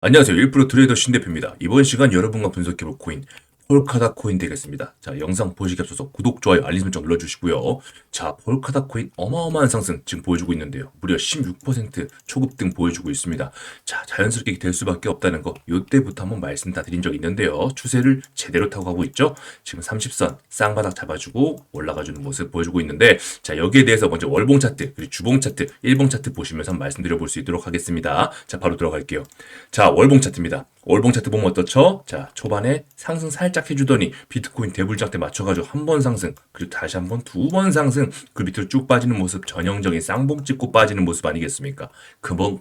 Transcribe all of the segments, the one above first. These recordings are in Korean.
안녕하세요. 1% 트레이더 신대표입니다. 이번 시간 여러분과 분석해볼 코인 폴카다 코인 되겠습니다. 자, 영상 보시기 앞서서 구독, 좋아요, 알림 설정 눌러주시고요. 자, 폴카다 코인 어마어마한 상승 지금 보여주고 있는데요. 무려 16% 초급등 보여주고 있습니다. 자, 자연스럽게 될 수밖에 없다는 거 요때부터 한번 말씀 다 드린 적 있는데요. 추세를 제대로 타고 가고 있죠. 지금 30선 쌍바닥 잡아주고 올라가주는 모습 보여주고 있는데 자, 여기에 대해서 먼저 월봉 차트, 그리고 주봉 차트, 일봉 차트 보시면서 한번 말씀드려 볼 수 있도록 하겠습니다. 자, 바로 들어갈게요. 자, 월봉 차트입니다. 월봉 차트 보면 어떻죠? 자, 초반에 상승 살짝 해주더니 비트코인 대불장 때 맞춰가지고 한 번 상승, 그리고 다시 한 번, 두 번 상승, 그 밑으로 쭉 빠지는 모습, 전형적인 쌍봉 찍고 빠지는 모습 아니겠습니까? 그 뭐,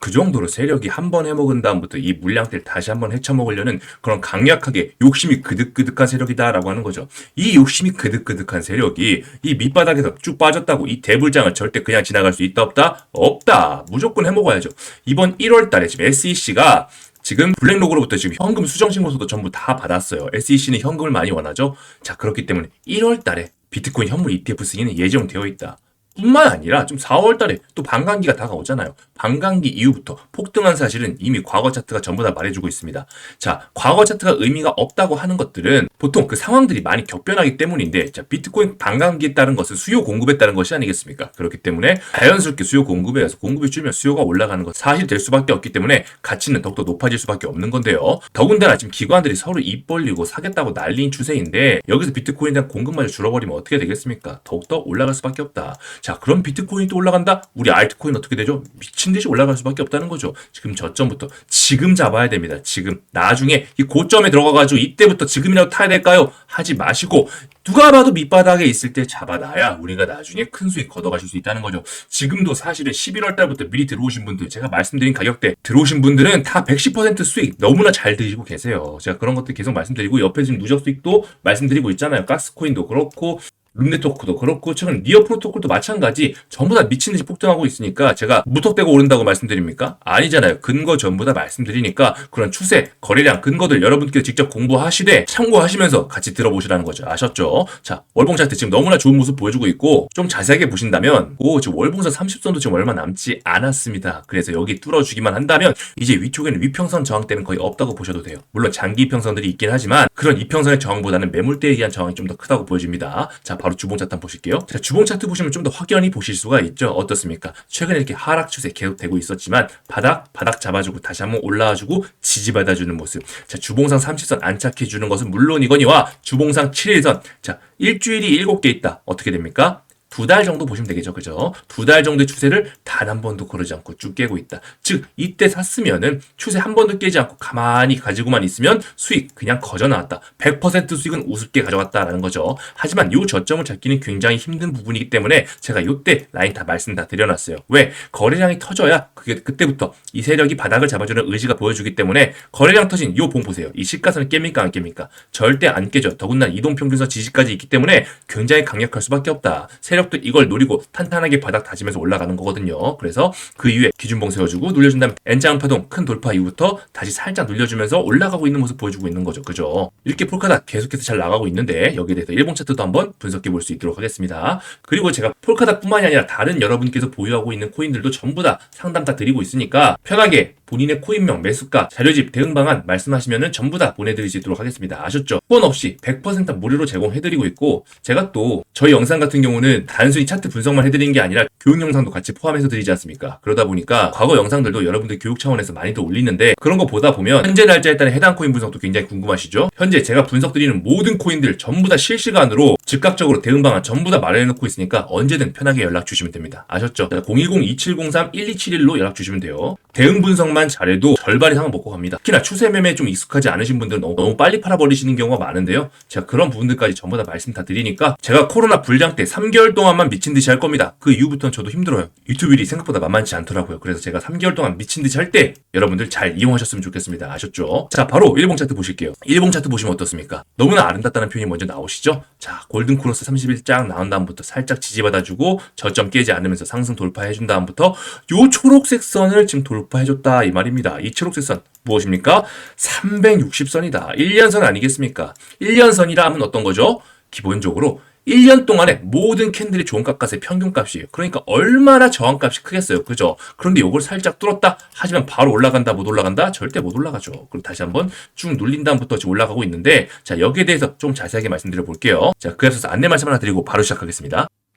그 정도로 세력이 한 번 해먹은 다음부터 이 물량대를 다시 한 번 헤쳐먹으려는 그런 강력하게 욕심이 그득그득한 세력이다라고 하는 거죠. 이 욕심이 그득그득한 세력이 이 밑바닥에서 쭉 빠졌다고 이 대불장을 절대 그냥 지나갈 수 있다 없다? 없다. 무조건 해먹어야죠. 이번 1월 달에 지금 SEC가 지금 블랙로그로부터 지금 현금 수정 신고서도 전부 다 받았어요. SEC는 현금을 많이 원하죠. 자, 그렇기 때문에 1월 달에 비트코인 현물 ETF 승인은 예정되어 있다. 뿐만 아니라 좀 4월 달에 또 반감기가 다가오잖아요. 반감기 이후부터 폭등한 사실은 이미 과거 차트가 전부 다 말해주고 있습니다. 자, 과거 차트가 의미가 없다고 하는 것들은 보통 그 상황들이 많이 격변하기 때문인데, 자, 비트코인 반감기에 따른 것은 수요 공급에 따른 것이 아니겠습니까? 그렇기 때문에 자연스럽게 수요 공급에 의해서 공급이 줄면 수요가 올라가는 것 사실 될 수밖에 없기 때문에 가치는 더욱더 높아질 수밖에 없는 건데요. 더군다나 지금 기관들이 서로 입 벌리고 사겠다고 난리인 추세인데 여기서 비트코인에 대한 공급마저 줄어버리면 어떻게 되겠습니까? 더욱더 올라갈 수밖에 없다. 자, 그럼 비트코인이 또 올라간다? 우리 알트코인 어떻게 되죠? 미친 듯이 올라갈 수밖에 없다는 거죠. 지금 저점부터 지금 잡아야 됩니다. 지금 나중에 이 고점에 들어가 가지고 이때부터 지금이라도 타야 될까요? 하지 마시고 누가 봐도 밑바닥에 있을 때 잡아놔야 우리가 나중에 큰 수익 걷어가실 수 있다는 거죠. 지금도 사실은 11월 달부터 미리 들어오신 분들, 제가 말씀드린 가격대 들어오신 분들은 다 110% 수익 너무나 잘 드시고 계세요. 제가 그런 것들 계속 말씀드리고 옆에 지금 누적 수익도 말씀드리고 있잖아요. 가스코인도 그렇고 룸 네트워크도 그렇고 최근 리어 프로토콜도 마찬가지 전부 다 미친 듯이 폭등하고 있으니까 제가 무턱대고 오른다고 말씀드립니까? 아니잖아요. 근거 전부 다 말씀드리니까 그런 추세, 거래량, 근거들 여러분께 직접 공부하시되 참고하시면서 같이 들어보시라는 거죠. 아셨죠? 자, 월봉 차트 지금 너무나 좋은 모습 보여주고 있고 좀 자세하게 보신다면 오, 지금 월봉선 30선도 지금 얼마 남지 않았습니다. 그래서 여기 뚫어주기만 한다면 이제 위쪽에는 위평선 저항대는 거의 없다고 보셔도 돼요. 물론 장기 이평선들이 있긴 하지만 그런 이평선의 저항보다는 매물대에 의한 저항이 좀 더 크다고 보여집니다. 자, 바로 주봉 차트 한번 보실게요. 자, 주봉 차트 보시면 좀 더 확연히 보실 수가 있죠. 어떻습니까? 최근에 이렇게 하락 추세 계속되고 있었지만 바닥, 바닥 잡아주고 다시 한번 올라와주고 지지받아주는 모습. 자, 주봉상 30선 안착해주는 것은 물론이거니와 주봉상 7일선. 자, 일주일이 7개 있다. 어떻게 됩니까? 두 달 정도 보시면 되겠죠. 그죠? 두 달 정도의 추세를 단 한 번도 거르지 않고 쭉 깨고 있다. 즉, 이때 샀으면은 추세 한 번도 깨지 않고 가만히 가지고만 있으면 수익 그냥 거저 나왔다. 100% 수익은 우습게 가져갔다라는 거죠. 하지만 요 저점을 잡기는 굉장히 힘든 부분이기 때문에 제가 요때 라인 다 말씀 다 드려놨어요. 왜? 거래량이 터져야 그게 그때부터 이 세력이 바닥을 잡아주는 의지가 보여주기 때문에 거래량 터진 요 봉 보세요. 이 시가선은 깹니까 안 깹니까? 절대 안 깨져. 더군다나 이동평균선 지지까지 있기 때문에 굉장히 강력할 수밖에 없다. 세력 도 이걸 노리고 탄탄하게 바닥 다지면서 올라가는 거거든요. 그래서 그 이후에 기준봉 세워주고 눌려준 다음 N자음 파동 큰 돌파 이후부터 다시 살짝 눌려주면서 올라가고 있는 모습 보여주고 있는 거죠. 그죠? 이렇게 폴카다 계속해서 잘 나가고 있는데 여기에 대해서 일본 차트도 한번 분석해 볼 수 있도록 하겠습니다. 그리고 제가 폴카다뿐만이 아니라 다른 여러분께서 보유하고 있는 코인들도 전부 다 상담 다 드리고 있으니까 편하게 본인의 코인명, 매수가, 자료집, 대응 방안 말씀하시면은 전부 다 있도록 하겠습니다. 아셨죠? 후원 없이 100% 무료로 제공해드리고 있고 제가 또 저희 영상 같은 경우는 단순히 차트 분석만 해드리는 게 아니라 교육 영상도 같이 포함해서 드리지 않습니까? 그러다 보니까 과거 영상들도 여러분들 교육 차원에서 많이들 올리는데 그런 거 보다 보면 현재 날짜에 따른 해당 코인 분석도 굉장히 궁금하시죠? 현재 제가 분석드리는 모든 코인들 전부 다 실시간으로 즉각적으로 대응 방안 전부 다 마련해놓고 있으니까 언제든 편하게 연락 주시면 됩니다. 아셨죠? 010-2703-1271로 연락 주시면 돼요. 대응 분석만 잘해도 절반 이상은 먹고 갑니다. 특히나 추세 매매에 좀 익숙하지 않으신 분들은 너무, 너무 빨리 팔아버리시는 경우가 많은데요. 제가 그런 부분들까지 전부 다 말씀 다 드리니까 제가 코로나 불장 때 3개월 동안만 미친 듯이 할 겁니다. 그 이후부터는 저도 힘들어요. 유튜브 일이 생각보다 만만치 않더라고요. 그래서 제가 3개월 동안 미친 듯이 할 때 여러분들 잘 이용하셨으면 좋겠습니다. 아셨죠? 자, 바로 일봉 차트 보실게요. 일봉 차트 보시면 어떻습니까? 너무나 아름답다는 표현이 먼저 나오시죠? 자, 골든 크로스 31장 나온 다음부터 살짝 지지받아주고 저점 깨지 않으면서 상승 돌파해준 다음부터 요 초록색 선을 지금 돌파해줬다 이 말입니다. 이 초록색 선 무엇입니까? 360선이다. 1년선 아니겠습니까? 1년선이라 하면 어떤 거죠? 기본적으로 1년 동안에 모든 캔들이 종가값의 평균값이에요. 그러니까 얼마나 저항값이 크겠어요. 그죠? 그런데 이걸 살짝 뚫었다 하지만 바로 올라간다 못 올라간다? 절대 못 올라가죠. 그럼 다시 한번 쭉 눌린 다음부터 지금 올라가고 있는데 자 여기에 대해서 좀 자세하게 말씀드려 볼게요. 자 앞서서 안내 말씀 하나 드리고 바로 시작하겠습니다.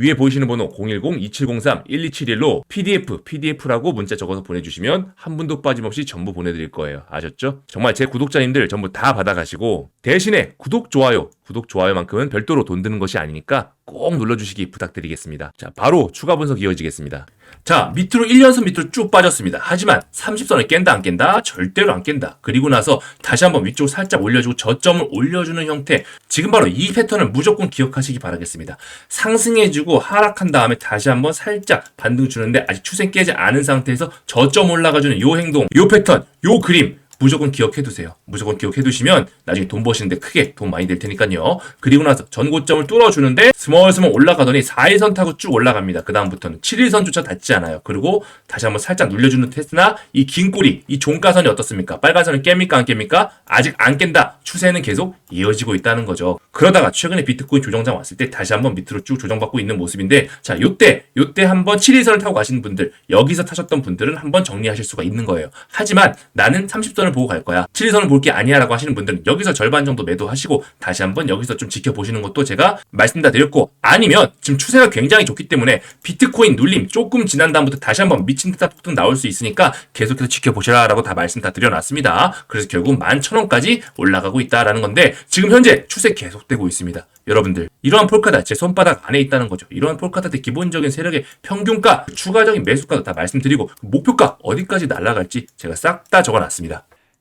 위에 보이시는 번호 010-2703-1271로 PDF, PDF라고 문자 적어서 보내주시면 한 분도 빠짐없이 전부 보내드릴 거예요. 아셨죠? 정말 제 구독자님들 전부 다 받아가시고 대신에 구독, 좋아요, 구독, 좋아요만큼은 별도로 돈 드는 것이 아니니까 꼭 눌러주시기 부탁드리겠습니다. 자, 바로 추가 분석 이어지겠습니다. 자, 밑으로 1년선 밑으로 쭉 빠졌습니다. 하지만 30선을 깬다 안 깬다? 절대로 안 깬다. 그리고 나서 다시 한번 위쪽으로 살짝 올려주고 저점을 올려주는 형태. 지금 바로 이 패턴을 무조건 기억하시기 바라겠습니다. 상승해주고 하락한 다음에 다시 한번 살짝 반등 주는데 아직 추세 깨지 않은 상태에서 저점 올라가주는 요 행동, 요 패턴, 요 그림 무조건 기억해 두세요. 무조건 기억해 두시면 나중에 돈 버시는데 크게 돈 많이 될 테니까요. 그리고 나서 전고점을 뚫어주는데 스멀스멀 올라가더니 4일선 타고 쭉 올라갑니다. 그 다음부터는 7일선조차 닿지 않아요. 그리고 다시 한번 살짝 눌려주는 테스트나 이 긴 꼬리, 이 종가선이 어떻습니까? 빨간선을 깹니까 안 깹니까? 아직 안 깬다. 추세는 계속 이어지고 있다는 거죠. 그러다가 최근에 비트코인 조정장 왔을 때 다시 한번 밑으로 쭉 조정받고 있는 모습인데 자 요때 요때 한번 7일선을 타고 가시는 분들 여기서 타셨던 분들은 한번 정리하실 수가 있는 거예요. 하지만 나는 30선을 보고 갈 거야. 7일선을 볼 게 아니야라고 하시는 분들은 여기서 절반 정도 매도하시고 다시 한번 여기서 좀 지켜보시는 것도 제가 말씀 다 드렸고 아니면 지금 추세가 굉장히 좋기 때문에 비트코인 눌림 조금 지난 다음부터 다시 한번 미친 듯한 폭등 나올 수 있으니까 계속해서 지켜보시라라고 다 말씀 다 드려놨습니다. 그래서 결국 11,000원까지 올라가고 있다라는 건데 지금 현재 추세 계속되고 있습니다. 여러분들 이러한 폴카다 제 손바닥 안에 있다는 거죠. 이러한 폴카다의 기본적인 세력의 평균가, 추가적인 매수가도 다 말씀드리고 목표가 어디까지 날아갈지 제가 싹 다 적어놨습니다.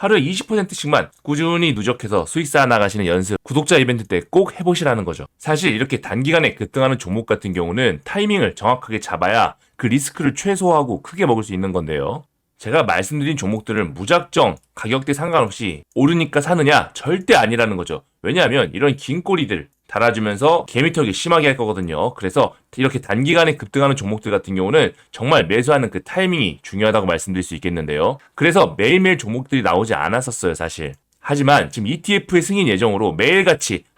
하루에 20%씩만 꾸준히 누적해서 수익 쌓아 나가시는 연습 구독자 이벤트 때 꼭 해보시라는 거죠. 사실 이렇게 단기간에 급등하는 종목 같은 경우는 타이밍을 정확하게 잡아야 그 리스크를 최소화하고 크게 먹을 수 있는 건데요. 제가 말씀드린 종목들을 무작정 가격대 상관없이 오르니까 사느냐? 절대 아니라는 거죠. 왜냐하면 이런 긴 꼬리들 달아주면서 개미털기 심하게 할 거거든요. 그래서 이렇게 단기간에 급등하는 종목들 같은 경우는 정말 매수하는 그 타이밍이 중요하다고 말씀드릴 수 있겠는데요. 그래서 매일매일 종목들이 나오지 않았었어요, 사실. 하지만 지금 ETF의 승인 예정으로 매일같이